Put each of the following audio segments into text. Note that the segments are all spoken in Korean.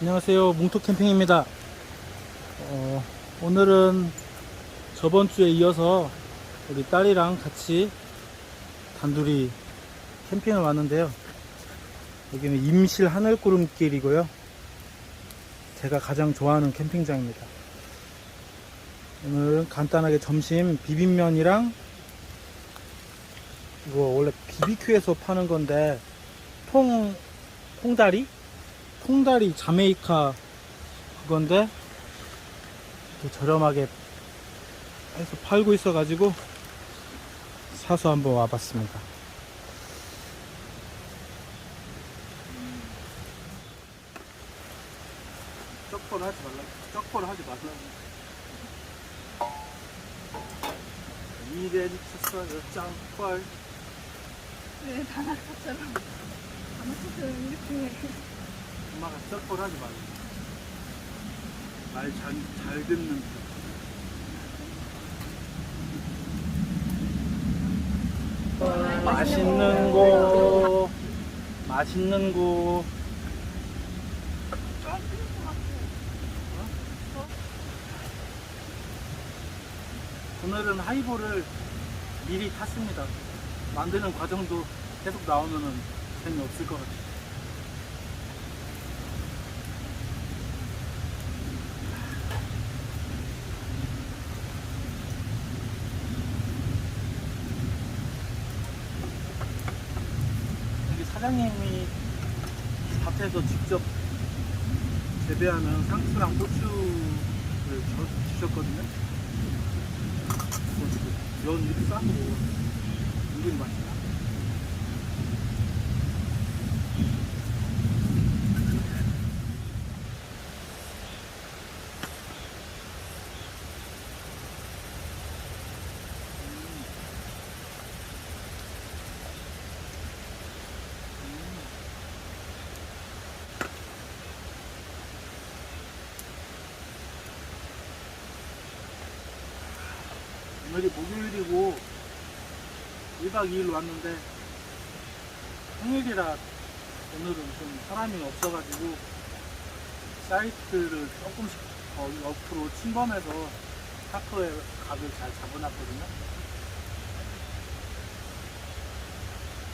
안녕하세요. 뭉토 캠핑입니다. 어, 오늘은 저번 주에 이어서 우리 딸이랑 같이 단둘이 캠핑을 왔는데요. 여기는 임실 하늘구름길이고요. 제가 가장 좋아하는 캠핑장입니다. 오늘은 간단하게 점심 비빔면이랑 이거 원래 BBQ에서 파는 건데 통 통다리 통다리 자메이카 그건데 이렇게 저렴하게 해서 팔고 있어 가지고 사서 한번 와봤습니다. 쩍벌 하지 말라. 쩍벌 하지 말라. 이래 미쳤어요, 짱벌. 왜 다나카처럼. 다나카처럼 이렇게. 엄마가 쩍벌 하지 말라. 말 잘, 잘 듣는 편. 맛있는 거, 맛있는 거. 오늘은 하이볼을 미리 탔습니다. 만드는 과정도 계속 나오면은 재미없을 것 같아요. 여기 사장님이 밭에서 직접 재배하는 상추랑 고추를 저- 주셨거든요. 면 이렇게 싸고 은근히 맛있다. 오늘이 목요일이고 1박 2일로 왔는데 평일이라 오늘은 좀 사람이 없어가지고 사이트를 조금씩 더 옆으로 침범해서 스타터의 각을 잘 잡아놨거든요.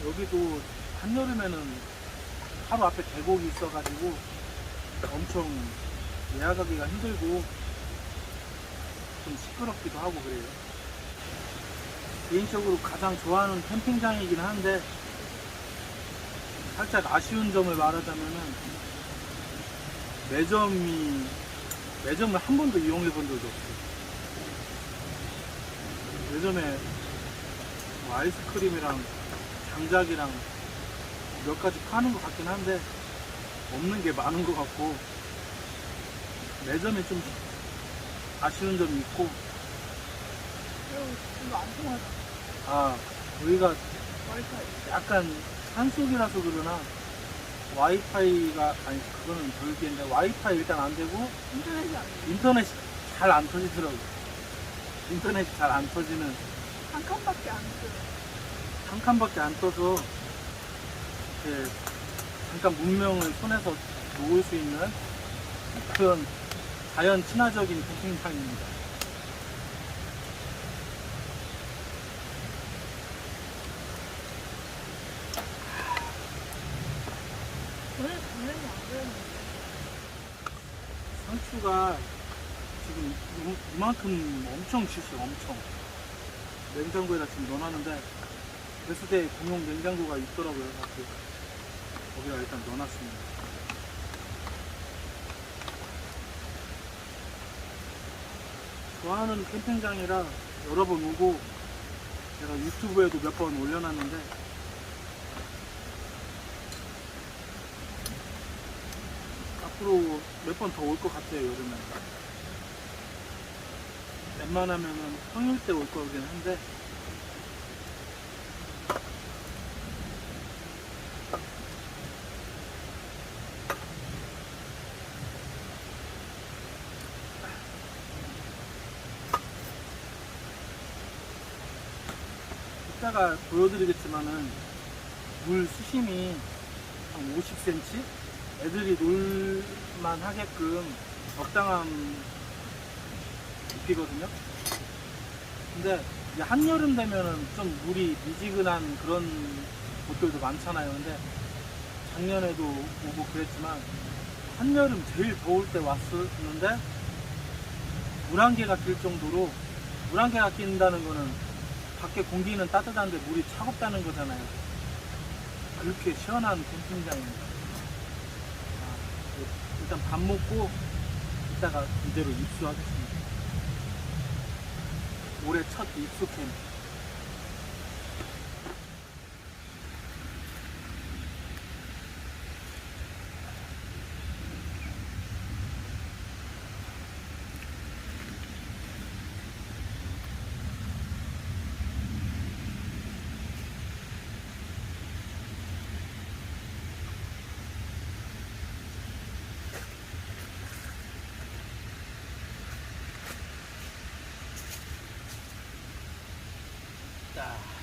여기도 한여름에는 하루 앞에 계곡이 있어가지고 엄청 예약하기가 힘들고 좀 시끄럽기도 하고 그래요. 개인적으로 가장 좋아하는 캠핑장이긴 한데 살짝 아쉬운 점을 말하자면은 매점이 매점을 한 번도 이용해 본 적이 없어요. 매점에 뭐 아이스크림이랑 장작이랑 몇 가지 파는 것 같긴 한데 없는 게 많은 것 같고 매점이 좀 아쉬운 점이 있고 아. 아 여기가 와이파이. 약간 산속이라서 그러나 와이파이가 아니 그거는 별개인데 와이파이 일단 안 되고 인터넷이 안 돼. 인터넷이 잘 안 터지더라고. 인터넷이 잘 안 터지는 한 칸밖에 안 돼. 한 칸밖에 안 떠서 이렇게 잠깐 문명을 손에서 놓을 수 있는 그런 자연 친화적인 캠핑장입니다. 전에 전에는 안 그랬는데. 상추가 지금 이- 이만큼 엄청 cis어요, 엄청. 냉장고에다 지금 넣어놨는데, 베스대 공용 냉장고가 있더라고요. 그래서 거기다 일단 넣어놨습니다. 좋아하는 캠핑장이라 여러 번 오고, 제가 유튜브에도 몇 번 올려놨는데, 앞으로 몇 번 더 올 것 같아요, 여름에. 웬만하면은 평일 때 올 거긴 한데, 이따가 보여드리겠지만은 물 수심이 한 50cm? 애들이 놀만 하게끔 적당한 깊이거든요. 근데 이제 한여름 되면은 좀 물이 미지근한 그런 곳들도 많잖아요. 근데 작년에도 오고 그랬지만 한여름 제일 더울 때 왔었는데 물한 개가 낄 정도로 물한 개가 낀다는 거는 밖에 공기는 따뜻한데 물이 차갑다는 거잖아요. 그렇게 시원한 캠핑장입니다. 아, 일단 밥 먹고 이따가 이대로 입수하겠습니다. 올해 첫 입수 캠. 자.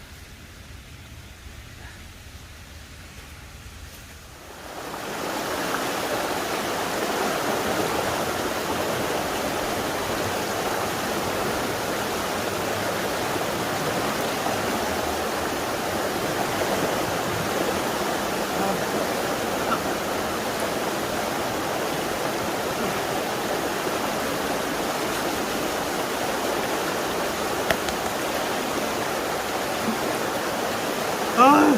아,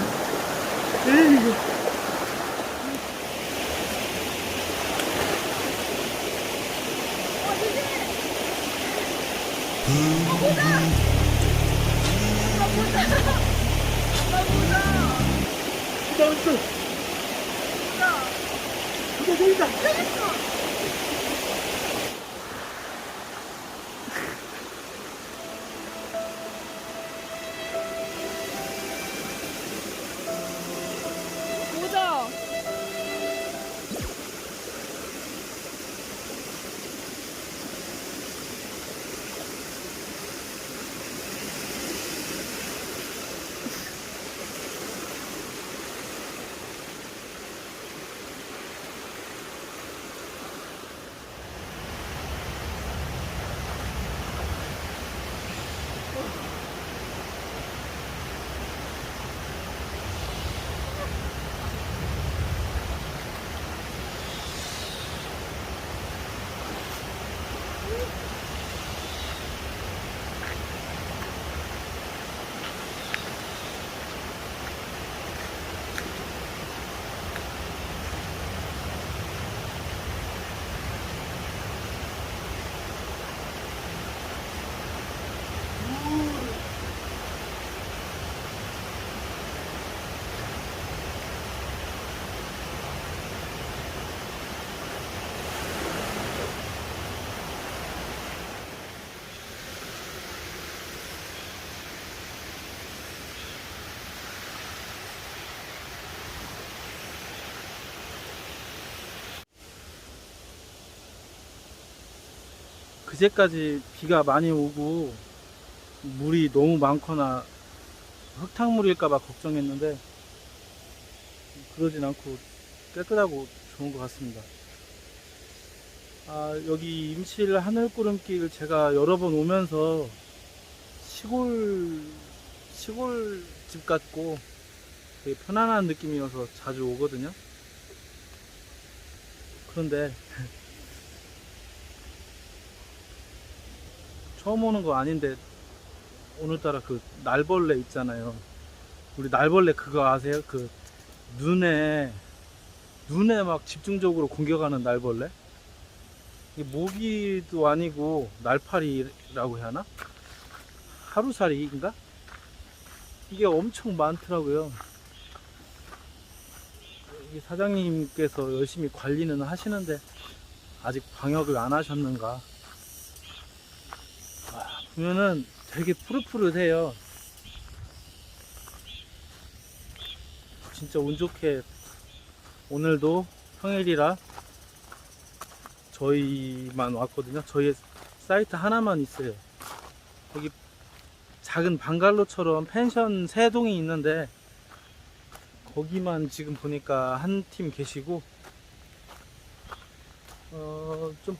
에이. 왔어. 진짜 재밌다. 그제까지 비가 많이 오고 물이 너무 많거나 흙탕물일까봐 걱정했는데 그러진 않고 깨끗하고 좋은 것 같습니다. 아, 여기 임실 하늘구름길 제가 여러 번 오면서 시골, 시골 집 같고 되게 편안한 느낌이어서 자주 오거든요. 그런데 처음 오는 거 아닌데 오늘따라 그 날벌레 있잖아요. 우리 날벌레 그거 아세요? 그 눈에 눈에 막 집중적으로 공격하는 날벌레? 이게 모기도 아니고 날파리라고 해야 하나? 하루살이인가? 이게 엄청 많더라고요. 이 사장님께서 열심히 관리는 하시는데 아직 방역을 안 하셨는가? 아, 보면은 되게 푸릇푸릇해요. 진짜 운 좋게 오늘도 평일이라 저희만 왔거든요. 저희 사이트 하나만 있어요. 여기 작은 방갈로처럼 펜션 세 동이 있는데 거기만 지금 보니까 한 팀 계시고 어, 좀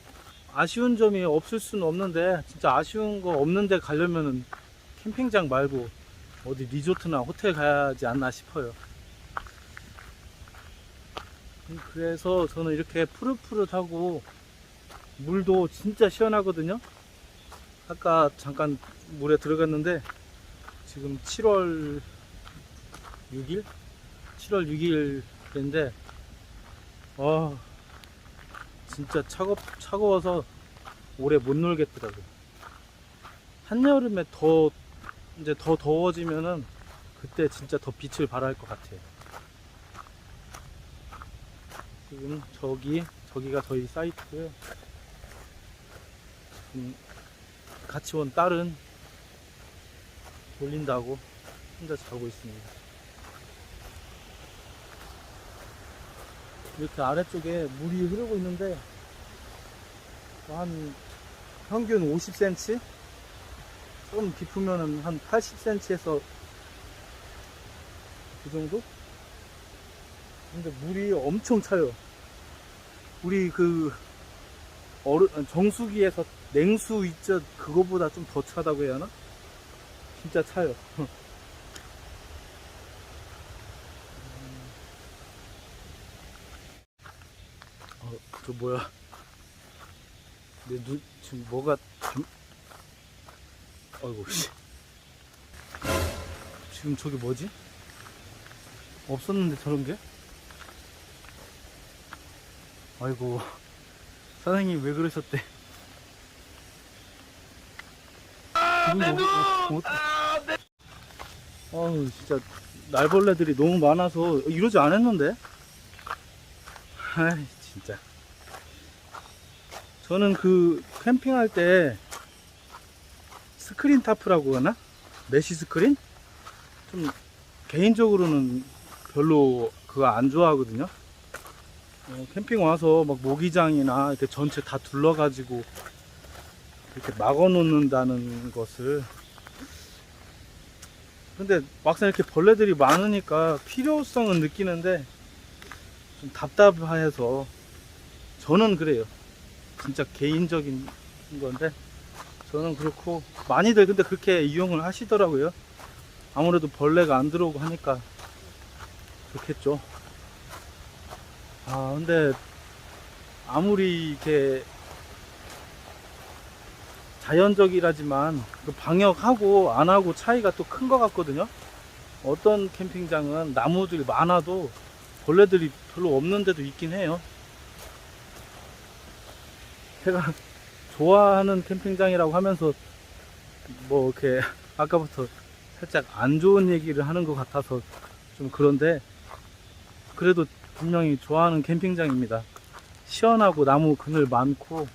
아쉬운 점이 없을 수는 없는데 진짜 아쉬운 거 없는데 가려면은 캠핑장 말고 어디 리조트나 호텔 가야지 않나 싶어요. 음, 그래서 저는 이렇게 푸릇푸릇하고 물도 진짜 시원하거든요. 아까 잠깐 물에 들어갔는데 지금 7월 6일? 7월 6일인데 아 진짜 차갑, 차가워서 오래 못 놀겠더라고요. 한여름에 더 이제 더 더워지면은 그때 진짜 더 빛을 발할 것 같아요. 지금 저기 저기가 저희 사이트고요. 지금 같이 온 딸은 졸린다고 혼자 자고 있습니다. 이렇게 아래쪽에 물이 흐르고 있는데 한 평균 50cm? 좀 깊으면은 한 80cm에서 그 정도? 근데 물이 엄청 차요. 우리 그 어르, 정수기에서 냉수 있죠? 그거보다 좀 더 차다고 해야 하나? 진짜 차요. 어, 저 뭐야? 내 눈, 지금 뭐가 좀... 아이고, 씨. 지금 저게 뭐지? 없었는데 저런 게? 아이고, 사장님 왜 그러셨대? 내 눈! 아우, 진짜, 날벌레들이 너무 많아서 이러지 않았는데? 아이, 진짜. 저는 그 캠핑할 때 스크린 타프라고 하나? 메시 스크린? 좀 개인적으로는 별로 그거 안 좋아하거든요. 어, 캠핑 와서 막 모기장이나 이렇게 전체 다 둘러가지고 이렇게 막아 놓는다는 것을 근데 막상 이렇게 벌레들이 많으니까 필요성은 느끼는데 좀 답답해서 저는 그래요. 진짜 개인적인 건데 저는 그렇고 많이들 근데 그렇게 이용을 하시더라고요. 아무래도 벌레가 안 들어오고 하니까 좋겠죠. 아 근데 아무리 이렇게 자연적이라지만 그 방역하고 안 하고 차이가 또 큰 것 같거든요. 어떤 캠핑장은 나무들이 많아도 벌레들이 별로 없는 데도 있긴 해요. 제가 좋아하는 캠핑장이라고 하면서 뭐 이렇게 아까부터 살짝 안 좋은 얘기를 하는 것 같아서 좀 그런데 그래도 분명히 좋아하는 캠핑장입니다. 시원하고 나무 그늘 많고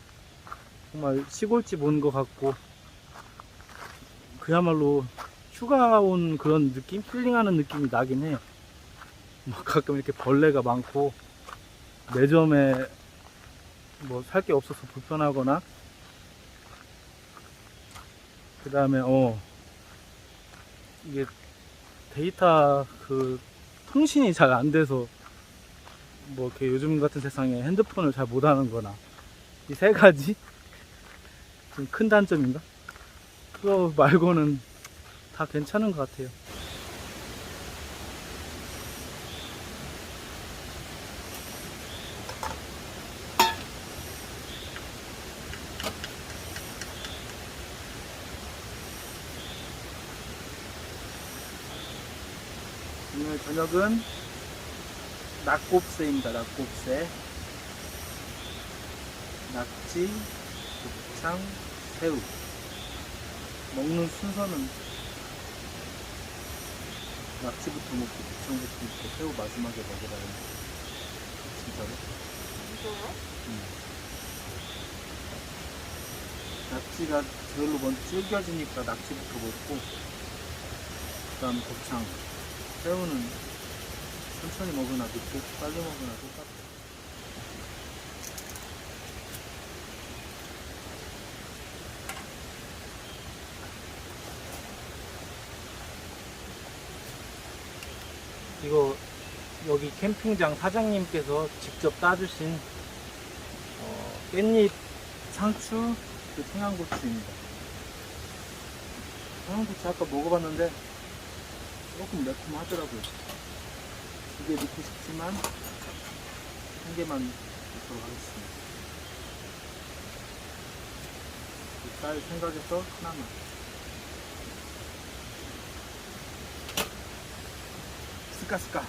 정말 시골집 온 것 같고 그야말로 휴가 온 그런 느낌? 힐링하는 느낌이 나긴 해요. 뭐 가끔 이렇게 벌레가 많고 매점에 뭐 살 게 없어서 불편하거나 그 다음에, 어, 이게 데이터 그 통신이 잘 안 돼서 뭐 이렇게 요즘 같은 세상에 핸드폰을 잘 못 하는 거나 이 세 가지 좀 큰 단점인가? 그거 말고는 다 괜찮은 것 같아요. 저녁은 낙곱새입니다. 낙곱새. 낙지, 곱창, 새우. 먹는 순서는 낙지부터 먹고 곱창부터 먹고 새우 마지막에 먹으라는 진짜로. 이거요? 낙지가 저절로 먼저 질겨지니까 낙지부터 먹고 그 다음 곱창 새우는 천천히 먹으나 늦게 빨리 먹으나 똑같아 이거 여기 캠핑장 사장님께서 직접 따주신 어, 깻잎 상추 그 청양고추입니다. 청양고추 아까 먹어봤는데 조금 매콤하더라고요. 두 개 넣고 싶지만 한 개만 넣도록 하겠습니다. 이쌀 생각해서 하나만. 스까 스까.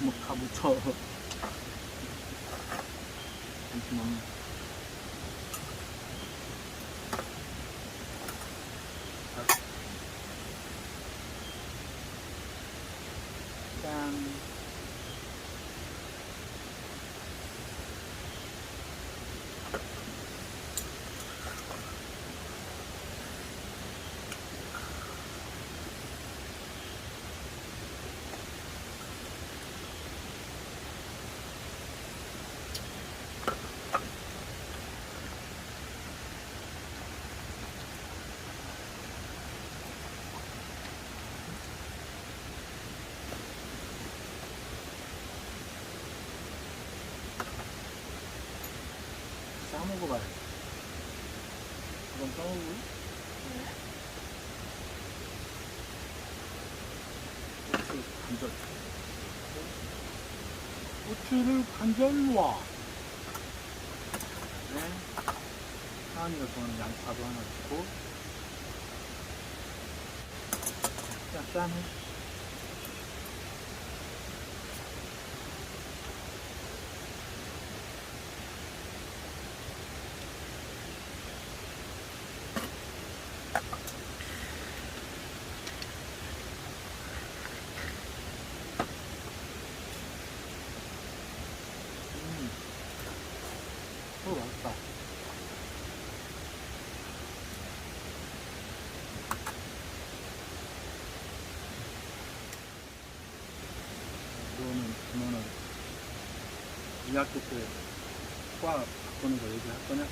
뭐다 묻혀. 잠시 싸먹어봐요. 그럼 싸먹고. 고추 반절. 고추를 놔. 네. 하은이가 좋아하는 양파도 하나 넣고. 짠짠해. 음. 어, 맛있다. 이거는 그러면은 이 학교 때과 바꾸는 거 얘기할 거냐?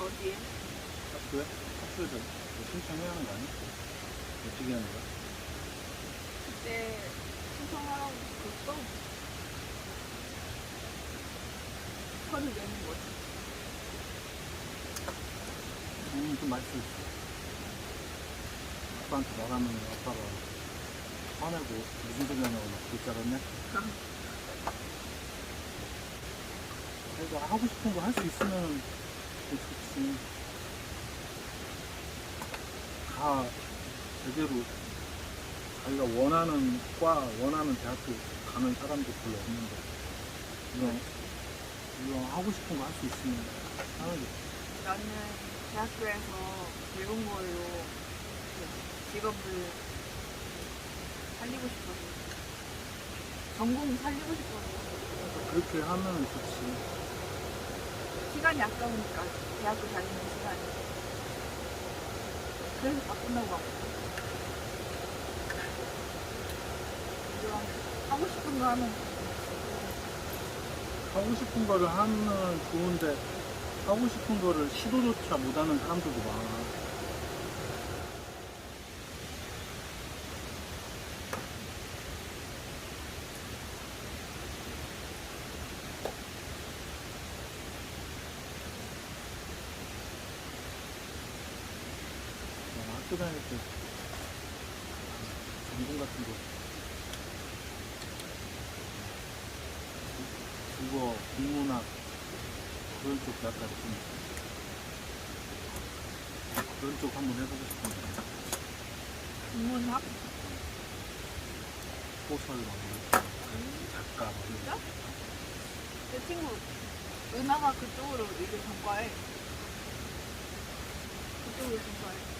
어디에? 학교에? 학교에서 뭐 신청해야 하는 거 아니야? 어떻게 하는 거야? 그때 신청하라고 그랬어? 편을 내는 거지. 음, 좀 맛있어 있어. 아빠한테 말하면 아빠가 화내고 무슨 소리 하냐고 막알 자기가 하고 싶은 거 할 수 있으면 좋지. 다 제대로 자기가 원하는 과, 원하는 대학교 가는 사람도 별로 없는데. 이거, 이거 하고 싶은 거 할 수 있으면 하는 게 나는 대학교에서 배운 걸로 그 직업을 살리고 싶어서. 전공 살리고 싶어서. 그렇게 하면 좋지. 시간이 아까우니까 대학교 다니는 시간이. 그래서 바꾼다고 하고. 몰라. 하고 싶은 거 하면 하고 싶은 거를 하면 좋은데 하고 싶은 거를 시도조차 못하는 사람들도 많아. 다닐 때 전공 같은 거 국어, 국문학 그런 쪽 약간 좀 그런 쪽 한번 해보고 싶은데 인문학? 소설 막 이런 작가 막 이런 진짜? 내 친구 은하가 그쪽으로 이제 전과해. 그쪽으로 전과해.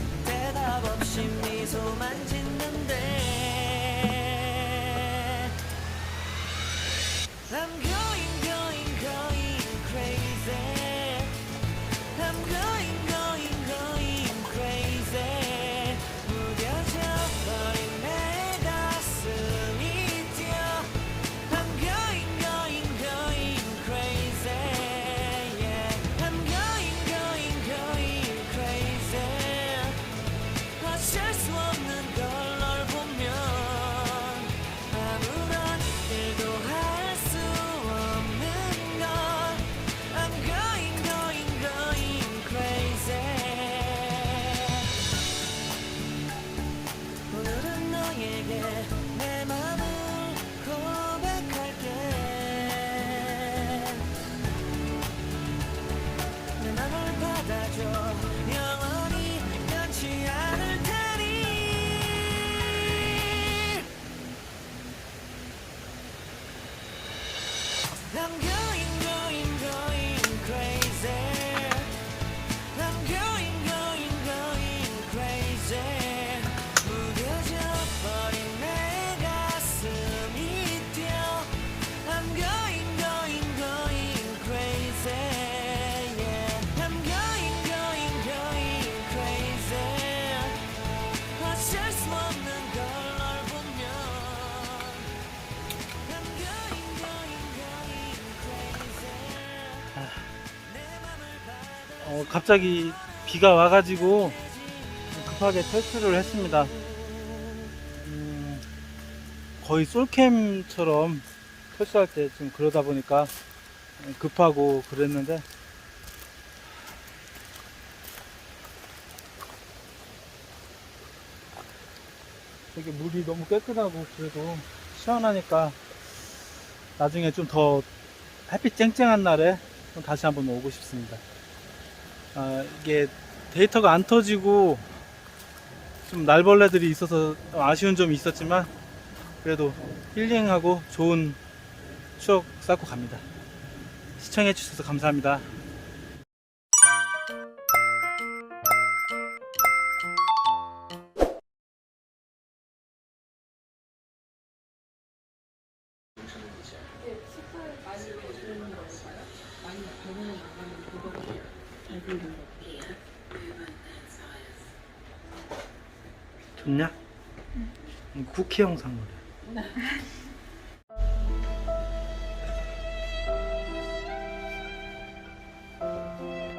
미소만 짓는데 갑자기 비가 와가지고 급하게 탈출을 했습니다. 음, 거의 솔캠처럼 탈출할 때 좀 그러다 보니까 급하고 그랬는데 되게 물이 너무 깨끗하고 그래도 시원하니까 나중에 좀 더 햇빛 쨍쨍한 날에 좀 다시 한번 오고 싶습니다. 아, 이게 데이터가 안 터지고 좀 날벌레들이 있어서 아쉬운 점이 있었지만 그래도 힐링하고 좋은 추억 쌓고 갑니다. 시청해 주셔서 감사합니다.